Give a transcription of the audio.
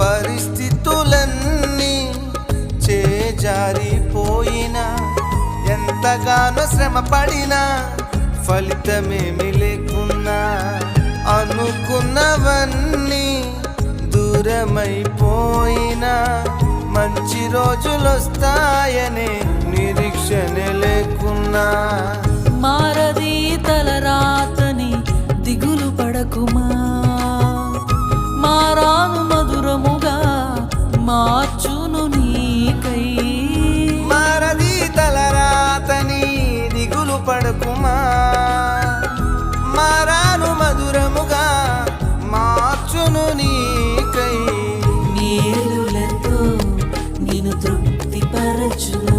పరిస్థితులన్నీ చేజారిపోయినా ఎంతగానో శ్రమ పడినా ఫలితమేమి లేకున్నా అనుకున్నవన్నీ దూరమైపోయినా మంచి రోజులు వస్తాయనే నిరీక్షణ లేకున్నా మారది వచ్చును నీకై. మారది తలరాతని దిగులు పడుకుమా? మారాను మధురముగా మార్చును నీకై. నేలులతో నేను తృప్తి పరచును